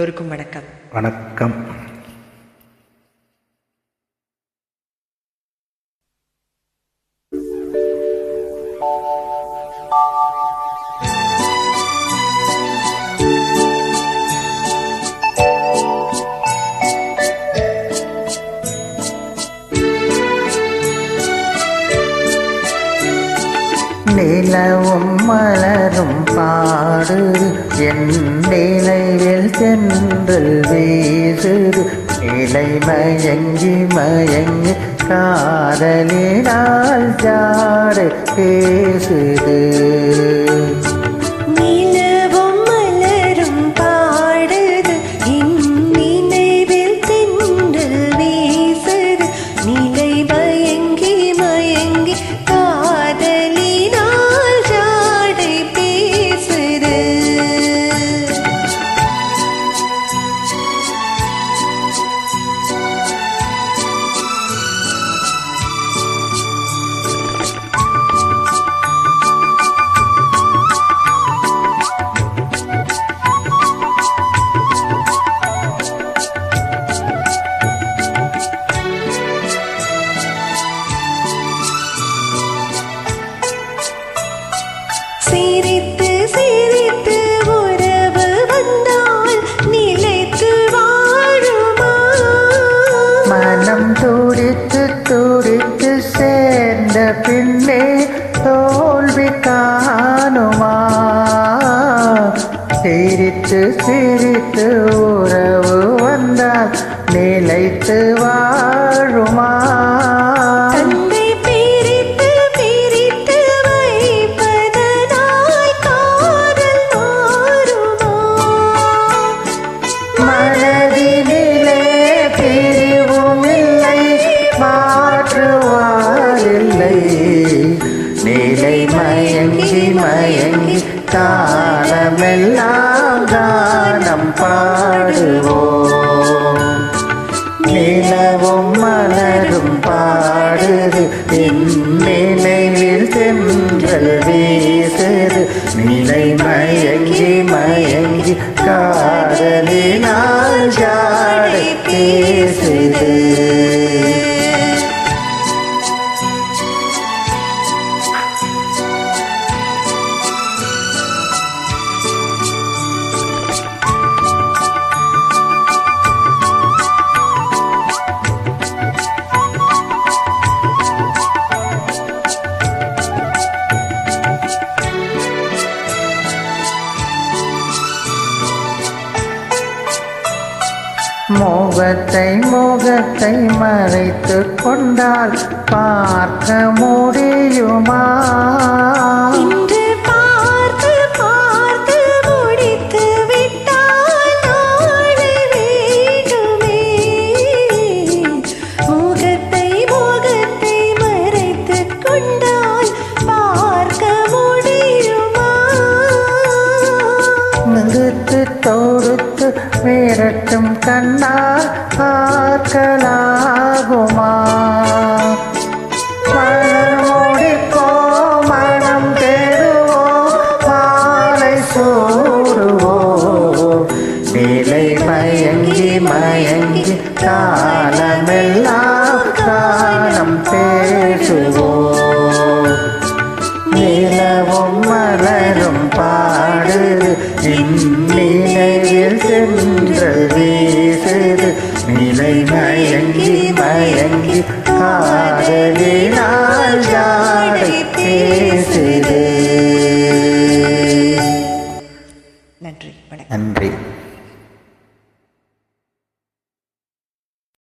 எல்லோருக்கும் வணக்கம். வணக்கம். நிலவும் மலரும் பாடுது என் நிலையில் சென்றல் வீசுது. நிலை மயங்கி மயங்கி காதலினால் ஜாடு பேசுது சேர்ந்த பின்னே தோல்வி காணுமா? சிரித்து சிரித்து உறவு வந்தால் நிலைத்து வாழுமா? மயங்கி மயங்கி காலமெல்லாம் தானம் பாடுவோம். நிலவும் மலரும் பாடுது. என் நினைவில் தென்றல் வீசுது. நிலை மயங்கி மயங்கி காதலினால் ஜாடை பேசுது? மோகத்தை மோகத்தை மறைத்து கொண்டால் பார்க்க முடியுமா? பேரட்டும் விரட்டும் கண்ணால் பார்க்கலாகுமா? மனம் முடிப்போ மனம் தேடுவோ மாலை சூடுவோ. நிலை மயங்கி மயங்கி காலமெல்லாம் காலம் பேசுவோம் நிலவும் மலரும் பாடு இன்னே நிலை மயங்கி மயங்கி காதலினால் ஜாடை பேசுது.